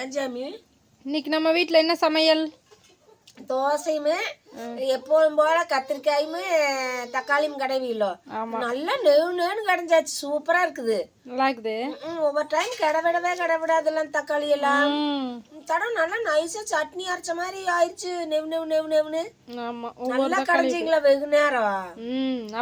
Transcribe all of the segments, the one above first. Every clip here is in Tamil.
வணக்கம் சாமி இன்னைக்கு நம்ம வீட்டில் என்ன சமையல்? தோசையுமே எப்போதும் போல கத்திரிக்காயும் தக்காளியும் கடைவிலோ நல்லா நெவு நெவுன்னு கடைஞ்சாச்சு. சூப்பரா இருக்குது. நல்லா இருக்குது. ஒவ்வொரு டைம் கிடவிடவே கிடவிடாதெல்லாம் தக்காளி எல்லாம். தடம் நல்லா நைஸா சட்னி அரைச்ச மாதிரி ஆயிடுச்சு நெவு நெவு நெவு நெவுன்னு. நல்லா கடைஞ்சிங்களா வெகு நேரம்?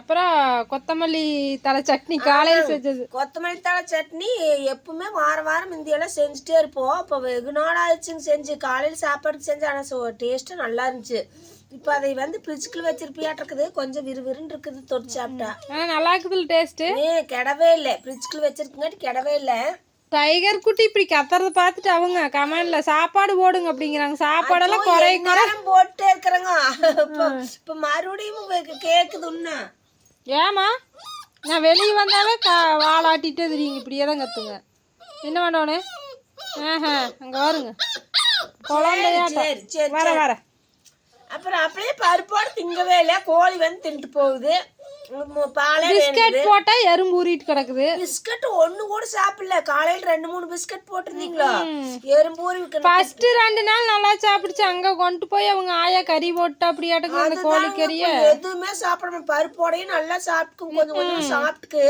அப்புறம் கொத்தமல்லி தலை சட்னி காலையில் செஞ்சது. கொத்தமல்லி தழை சட்னி எப்பவுமே வாரம் வாரம் முந்தியெல்லாம் செஞ்சுட்டே இருப்போம். இப்போ வெகு நாள் ஆயிடுச்சுங்க செஞ்சு. காலையில் சாப்பாடுக்கு செஞ்சு ஆனால் டேஸ்ட்டு நல்லா இருந்துச்சு. இப்போ அதை வந்து ஃப்ரிட்ஜுக்குள்ள வச்சிருப்பியாட்டு இருக்குது கொஞ்சம் விறுவிறுன்னு இருக்குது தொட்டு சாப்பிட்டா. நல்லா இருக்குதுல்ல டேஸ்ட்டு ஏ கெடவே இல்லை. ஃப்ரிட்ஜுக்குள்ள வச்சிருக்குங்காட்டி கெடவே இல்லை. டைகர் குட்டி இப்படி கத்துறத பார்த்துட்டு அவங்க கமெண்ட்ல சாப்பாடு போடுங்க அப்படிங்கிறாங்க. சாப்பாடெல்லாம் குறை போட்டே இருக்கிறேங்க. இப்போ மறுபடியும் கேக்குது இன்னும் ஏமா நான் வெளியே வந்தாலே கா வாலாட்டிட்டே தெரியுங்க. இப்படியே தான் கத்துங்க என்ன பண்ணோன்னு ஆஹா அங்கே வருங்க சரி வர வர. அப்புறம் அப்படியே பருப்போடு திங்கவே இல்லை கோழி வந்து தின்ட்டு போகுது. பாலே பிஸ்கட் போட்டா எறும்பு ஊறிட்டு கிடக்குது. பிஸ்கட் ஒண்ணு கூட சாப்பிடல. காலையில ரெண்டு மூணு பிஸ்கட் போட்டிருந்தீங்களா? எறும்பூரி ஃபர்ஸ்ட் ரெண்டு நாள் நல்லா சாப்பிடுச்சு. அங்க கொண்டு போய் அவங்க ஆயா கறி போட்டு அப்படியாட்டுக்கு அந்த கோழி கறிய. எதுவுமே சாப்பிட பருப்போடையும் நல்லா சாப்பிட்டு கொஞ்சம் கொஞ்சம் சாப்பிட்டுக்கு.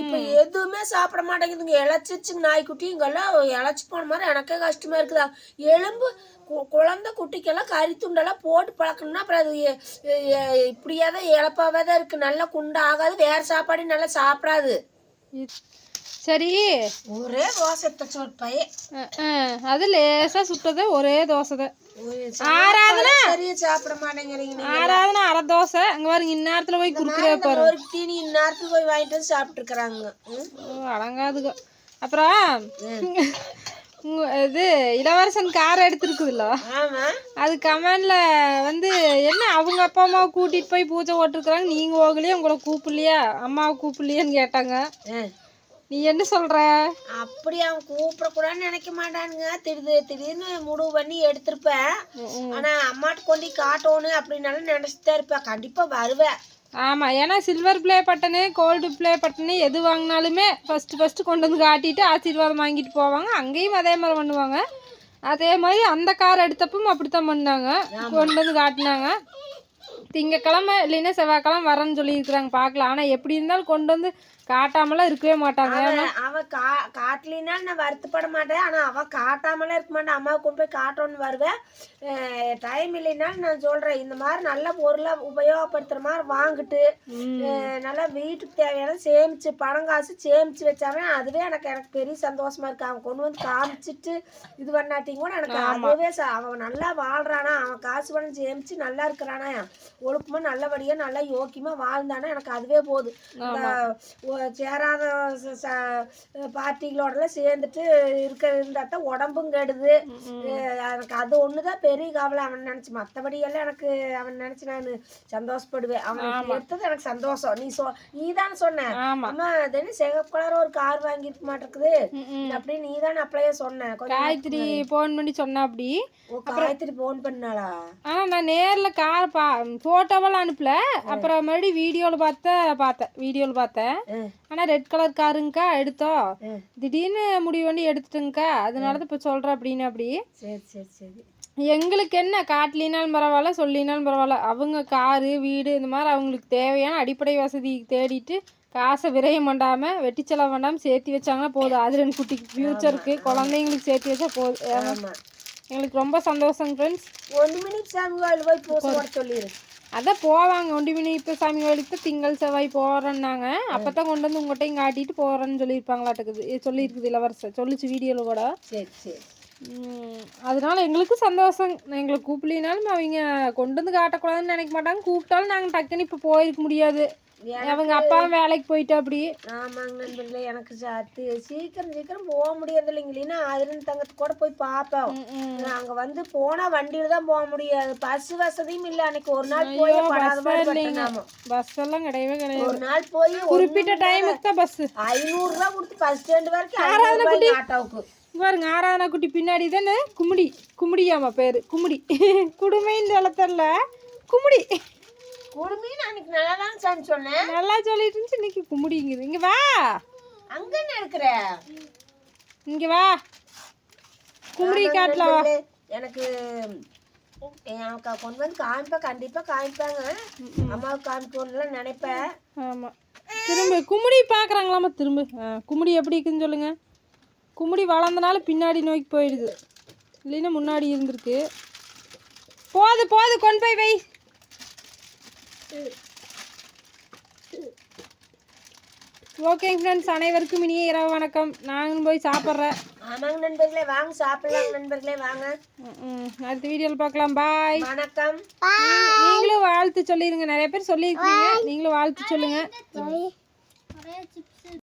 இப்ப எதுவுமே சாப்பிட மாட்டேங்குதுங்க. இழைச்சிச்சுங்க நாய்க்குட்டி இங்கெல்லாம் இழைச்சி போன மாதிரி எனக்கே கஷ்டமா இருக்குதா? எலும்பு குழந்தை குட்டிக்கெல்லாம் கறி துண்டெல்லாம் போட்டு பழக்கணும்னா அப்புறம் அது இப்படியே தான் இழப்பாவே தான் இருக்கு. நல்லா குண்டா ஆகாது வேற சாப்பாடு நல்லா சாப்பிடாது. சரி. ஒரே தோசை அஹ், அது லேசா சுட்டது ஒரே தோசை தான் ஆராதனா சரியா சாப்பிட மாட்டேங்கிறீங்க. ஆறாவதுனா அரை தோசை? அங்க பாருங்க இந்நேரத்துல போய் குறுக்குறே இந்த ஒரு தீனி இந்நேரத்துக்கு போய் வாங்கிட்டு வந்து சாப்பிட்டு இருக்கிறாங்க அடங்காதுங்க. அப்புறம் இது இளவரசன் கார் எடுத்துருக்குதுல்ல அது கமெண்ட்ல வந்து என்ன அவங்க அப்பா அம்மாவை கூட்டிட்டு போய் பூஜை போட்டிருக்கிறாங்க? நீங்க போகலையா? உங்களை கூப்பிடலையா? அம்மாவை கூப்பிடலையான்னு கேட்டாங்க. நீ என்ன சொல்ற? அப்படி அவன் கூப்பிடக்கூடாதுன்னு நினைக்க மாட்டானுங்க. திடீர் திடீர்னு முடிவு பண்ணி எடுத்திருப்பேன். ஆனா அம்மாட்ட கொண்டு காட்டணும் அப்படின்னாலும் நினைச்சிட்டு தான் இருப்பேன். கண்டிப்பா வருவேன். ஆமா ஏன்னா silver play button gold play button எது வாங்கினாலுமே ஃபர்ஸ்ட் ஃபர்ஸ்ட் கொண்டு வந்து காட்டிட்டு ஆசீர்வாதம் வாங்கிட்டு போவாங்க. அங்கேயும் அதே மாதிரி பண்ணுவாங்க. அதே மாதிரி அந்த கார் எடுத்தப்பவும் அப்படித்தான் பண்ணாங்க. கொண்டு வந்து காட்டினாங்க. திங்கக்கிழமை இல்லைன்னா செவ்வாய்க்கிழமை வரேன்னு சொல்லியிருக்கிறாங்க. பார்க்கலாம் ஆனால் எப்படி இருந்தாலும் கொண்டு வந்து காட்டாமலாம் இருக்கவே மாட்டாங்க. அவன் கா காட்டலினாலும் நான் வருத்தப்பட மாட்டேன். ஆனா அவன் காட்டாமலாம் இருக்க மாட்டேன் அம்மாவை கொண்டு போய் காட்டணும்னு வருவேன் டைம் இல்லைனாலும் நான் சொல்றேன். இந்த மாதிரி நல்ல பொருளை உபயோகப்படுத்துற மாதிரி வாங்கிட்டு நல்லா வீட்டுக்கு தேவையான சேமிச்சு பணம் காசு சேமிச்சு வச்சாவே அதுவே எனக்கு எனக்கு பெரிய சந்தோஷமா இருக்கு. அவன் கொண்டு வந்து காமிச்சிட்டு இது பண்ணாட்டிங்க கூட எனக்கு அதுவே அவன் நல்லா வாழ்றானா. அவன் காசு பணம் சேமிச்சு நல்லா இருக்கிறானா. ஒழுக்கமா நல்லபடியா நல்லா யோக்கியமா வாழ்ந்தானா எனக்கு அதுவே போதும் சேராத பார்ட்டிகளோடலாம் சேர்ந்துட்டு இருக்க இருந்தா தான் உடம்பும் கெடுது. எனக்கு அது ஒண்ணுதான் பெரிய கவலை அவன் நினைச்சு. மத்தபடி எல்லாம் எனக்கு அவன் நினைச்சு நான் சந்தோஷப்படுவேன். அவன் எடுத்தது எனக்கு சந்தோஷம். நீ சொ நீ தானே சொன்ன அம்மா அது சிகப்பு கலர் ஒரு கார் வாங்கிருக்க மாட்டிருக்குது அப்படி நீ தானே அப்படியே சொன்ன காயத்ரி ஃபோன் பண்ணி சொன்னா அப்படி காயத்ரி போன் பண்ணாளா? ஆனால் நான் நேரில் கார் பா ஃபோட்டோவெல்லாம் அனுப்பல. அப்புறம் மறுபடியும் வீடியோவில் பார்த்த பார்த்தேன். வீடியோவில் பார்த்தேன். ஆனால் ரெட் கலர் காருங்கக்கா எடுத்தோம். திடீர்னு முடிவு பண்ணி எடுத்துட்டுங்கக்கா. அதனால தான் இப்போ சொல்கிறேன் அப்படின்னு அப்படி. சரி சரி சரி. எங்களுக்கு என்ன? காட்டலினாலும் பரவாயில்ல சொல்லினாலும் பரவாயில்ல. அவங்க காரு வீடு இந்த மாதிரி அவங்களுக்கு தேவையான அடிப்படை வசதி தேடிட்டு காசை விரயம் பண்ணாமல் வெட்டி செலவு பண்ணாமல் சேர்த்து வச்சாங்கன்னா போதும். அது ரெண்டு குட்டிக்கு ஃப்யூச்சருக்கு குழந்தைங்களுக்கு சேர்த்து வச்சா போதும். எங்களுக்கு ரொம்ப சந்தோஷம் ஃப்ரெண்ட்ஸ் ஒன்று மணிக்கு சாமி போய் பூசை போட சொல்லிடு அதான் போவாங்க. ஒண்டிமணி இப்போ சாமி கோயிலுக்கு திங்கள் செவ்வாய் போகிறேன்னாங்க அப்போ தான் கொண்டு வந்து உங்கள்கிட்டையும் காட்டிட்டு போகிறேன்னு சொல்லியிருப்பாங்களாட்டுக்குது. சொல்லியிருக்குது இளவரசர். சொல்லிச்சு வீடியோவில் கூட. சரி சரி. அதனால எங்களுக்கு சந்தோஷம். எங்களை கூப்பிடலினாலும் அவங்க கொண்டு வந்து காட்டக்கூடாதுன்னு நினைக்க மாட்டாங்க. கூப்பிட்டாலும் நாங்கள் டக்குன்னு இப்போ போயிருக்க முடியாது. அவங்க அப்பாவும் வேலைக்கு போயிட்டு அப்படி. ஆமாங்க நண்பர்களே எனக்கு சத்து. சீக்கிரம் சீக்கிரம் போக முடியாது இல்லைங்க இல்லைன்னா அதிலிருந்து தங்கத்து கூட போய் பார்ப்போம் அங்க வந்து போனா வண்டியில தான் போக முடியாது. பஸ் வசதியும் இல்ல. அன்னைக்கு ஒரு நாள் போய். பஸ் எல்லாம் கிடையவே கிடையாது. ஒரு நாள் போய் குறிப்பிட்ட டைமுக்கு தான் பஸ்ஸு. ஐநூறு கொடுத்து பஸ் ஸ்டாண்ட் வரைக்கும் ஆட்டோவுக்கு. பாருங்க ஆராதனா குட்டி பின்னாடி தானே? கும்மிடி. கும்மிடியாமா பேரு. கும்மிடி. குடுமைன்னு சொல்ல தெரில கும்மிடி. குடுமையும் அன்னைக்கு நல்லா தான் சாமி சொன்னேன்? நல்லா சொல்லிட்டு இருந்துச்சு இன்னைக்கு கும்மிடிங்குது இங்க வா. அங்க என்ன இருக்கிற இங்க வா. குமரி காட்டலவா நண்பர்களே, எனக்கு எனக்கு கொண்டு வந்து காமிப்பா கண்டிப்பா காமிப்பாங்க. அம்மாவுக்கு காமிக்கணும்லாம் நினைப்பேன் ஆமாம் திரும்ப. குமுடி பார்க்குறாங்களாமா திரும்ப. ஆ, குமுடி எப்படி இருக்குன்னு சொல்லுங்க. குமுடி வளர்ந்தனால பின்னாடி நோக்கி போயிடுது. இல்லைன்னா முன்னாடி இருந்திருக்கு. போது போது கொண்டு போய் வை. ஓகேங்க ஃப்ரெண்ட்ஸ் அனைவருக்கும் இனிய இரவு வணக்கம். நாங்களும் போய் சாப்பிட்றேன். ஆமாங்க நண்பர்களே வாங்க சாப்பிடலாம் நண்பர்களே வாங்க. அடுத்த வீடியோவில் பார்க்கலாம். பாய் வணக்கம். நீங்களும் வாழ்த்து சொல்லிடுங்க நிறைய பேர் சொல்லியிருக்கீங்க. நீங்களும் வாழ்த்து சொல்லுங்க.